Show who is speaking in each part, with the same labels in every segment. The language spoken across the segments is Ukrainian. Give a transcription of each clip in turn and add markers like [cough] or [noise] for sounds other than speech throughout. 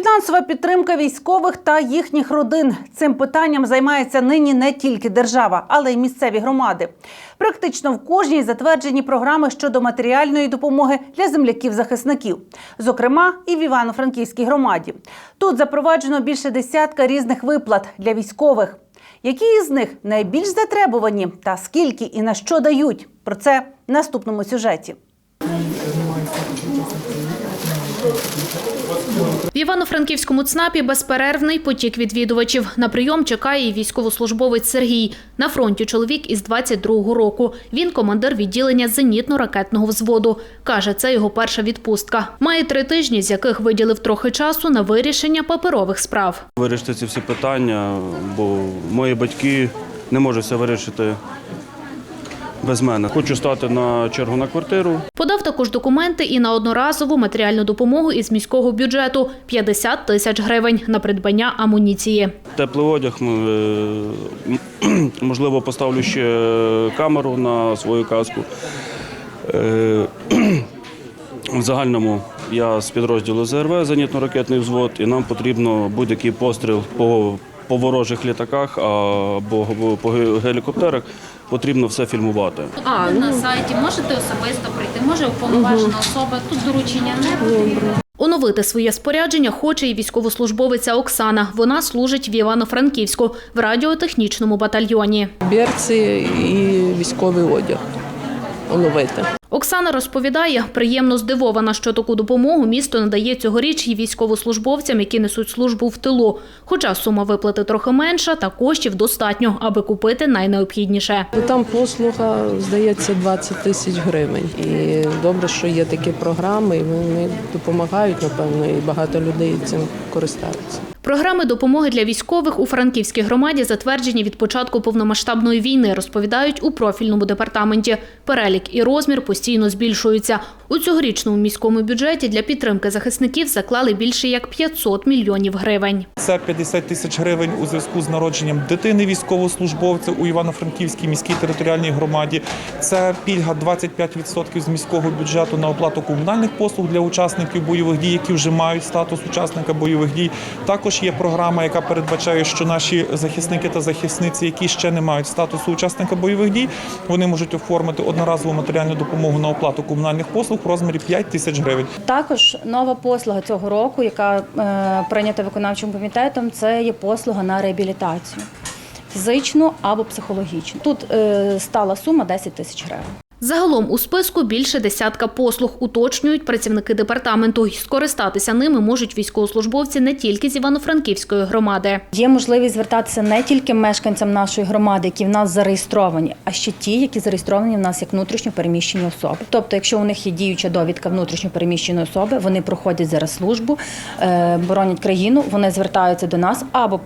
Speaker 1: Фінансова підтримка військових та їхніх родин. Цим питанням займається нині не тільки держава, але й місцеві громади. Практично в кожній затверджені програми щодо матеріальної допомоги для земляків-захисників, зокрема і в Івано-Франківській громаді. Тут запроваджено більше десятка різних виплат для військових. Які із них найбільш затребувані та скільки і на що дають? Про це в наступному сюжеті.
Speaker 2: Івано-Франківському ЦНАПі безперервний потік відвідувачів. На прийом чекає і військовослужбовець Сергій. На фронті чоловік із 22-го року. Він командир відділення зенітно-ракетного взводу. Каже, це його перша відпустка. Має три тижні, з яких виділив трохи часу на вирішення паперових справ.
Speaker 3: Вирішити ці всі питання, бо мої батьки не можуть все вирішити без мене. Хочу стати на чергу на квартиру.
Speaker 2: Подав також документи і на одноразову матеріальну допомогу із міського бюджету – 50 тисяч гривень на придбання амуніції.
Speaker 3: Теплий одяг, е, [clears throat] можливо, поставлю ще камеру на свою каску. Е, [clears throat] В загальному я з підрозділу ЗРВ, зенітно-ракетний взвод, і нам потрібно будь-який постріл по, по ворожих літаках або по гелікоптерах, потрібно все фільмувати.
Speaker 2: А на сайті можете особисто прийти, може уповноважена особа. Тут доручення не потрібно. Оновити своє спорядження хоче і військовослужбовиця Оксана. Вона служить в Івано-Франківську в радіотехнічному батальйоні.
Speaker 4: берці і військовий одяг оновити.
Speaker 2: Оксана розповідає, приємно здивована, що таку допомогу місто надає цьогоріч і військовослужбовцям, які несуть службу в тилу. Хоча сума виплати трохи менша, та коштів достатньо, аби купити найнеобхідніше.
Speaker 4: Там послуга, здається, 20 тисяч гривень. І добре, що є такі програми, і вони допомагають, напевно, і багато людей цим користаються.
Speaker 2: Програми допомоги для військових у Франківській громаді затверджені від початку повномасштабної війни, розповідають у профільному департаменті. Перелік і розмір постійно збільшуються. У цьогорічному міському бюджеті для підтримки захисників заклали більше як 500 мільйонів гривень.
Speaker 5: Це 50 тисяч гривень у зв'язку з народженням дитини військовослужбовця у Івано-Франківській міській територіальній громаді. Це пільга 25% з міського бюджету на оплату комунальних послуг для учасників бойових дій, які вже мають статус учасника бойових дій. Також є програма, яка передбачає, що наші захисники та захисниці, які ще не мають статусу учасника бойових дій, вони можуть оформити одноразову матеріальну допомогу на оплату комунальних послуг в розмірі 5 тисяч гривень.
Speaker 6: Також нова послуга цього року, яка е, прийнята виконавчим комітетом, це є послуга на реабілітацію фізичну або психологічну. Тут е, стала сума 10 тисяч гривень.
Speaker 2: Загалом у списку більше десятка послуг уточнюють працівники департаменту. І Скористатися ними можуть військовослужбовці не тільки з Івано-Франківської громади.
Speaker 6: Є можливість звертатися не тільки мешканцям нашої громади, які в нас зареєстровані, а ще ті, які зареєстровані в нас як внутрішньо переміщені особи. Тобто, якщо у них є діюча довідка внутрішньо переміщеної особи, вони проходять зараз службу, е, боронять країну, вони звертаються до нас або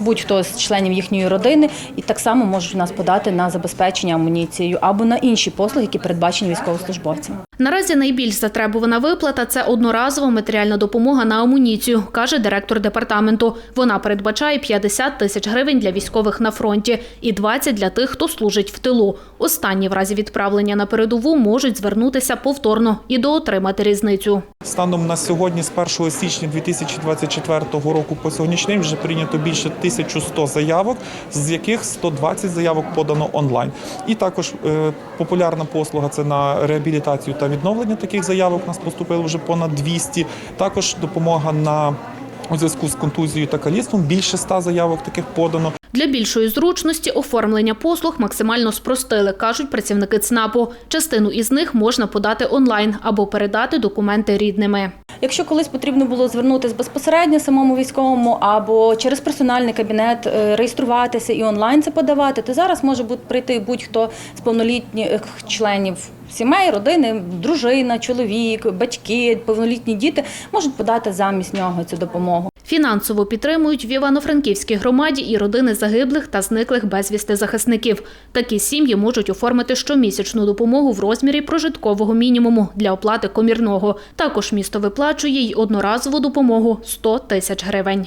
Speaker 6: будь-хто з членів їхньої родини, і так само можуть нас подати на забезпечення амуніцією або на інші послуги, які передбачені військовослужбовцям.
Speaker 2: Наразі найбільш затребувана виплата це одноразова матеріальна допомога на амуніцію, каже директор департаменту. Вона передбачає 50 тисяч гривень для військових на фронті і 20 для тих, хто служить в тилу. Останні в разі відправлення на передову можуть звернутися повторно і доотримати різницю.
Speaker 5: Станом на сьогодні, з 1 січня 2024 року по сьогоднішній вже прийнято більше 1100 заявок, з яких 120 заявок подано онлайн. І також е, популярна послуга це на реабілітацію та відновлення таких заявок. У нас поступило вже понад 200. Також допомога на у зв'язку з контузією та каліцтвом більше ста заявок таких подано.
Speaker 2: Для більшої зручності оформлення послуг максимально спростили, кажуть працівники ЦНАПу. Частину із них можна подати онлайн або передати документи рідними.
Speaker 6: Якщо колись потрібно було звернутися безпосередньо самому військовому або через персональний кабінет е, реєструватися і онлайн це подавати, то зараз може прийти будь-хто з повнолітніх членів сімей, родини, дружина, чоловік, батьки, повнолітні діти можуть подати замість нього цю допомогу.
Speaker 2: Фінансово підтримують в Івано-Франківській громаді і родини загиблих та зниклих безвісти захисників. Такі сім'ї можуть оформити щомісячну допомогу в розмірі прожиткового мінімуму для оплати комірного. Також місто виплачує й одноразову допомогу 100 тисяч гривень.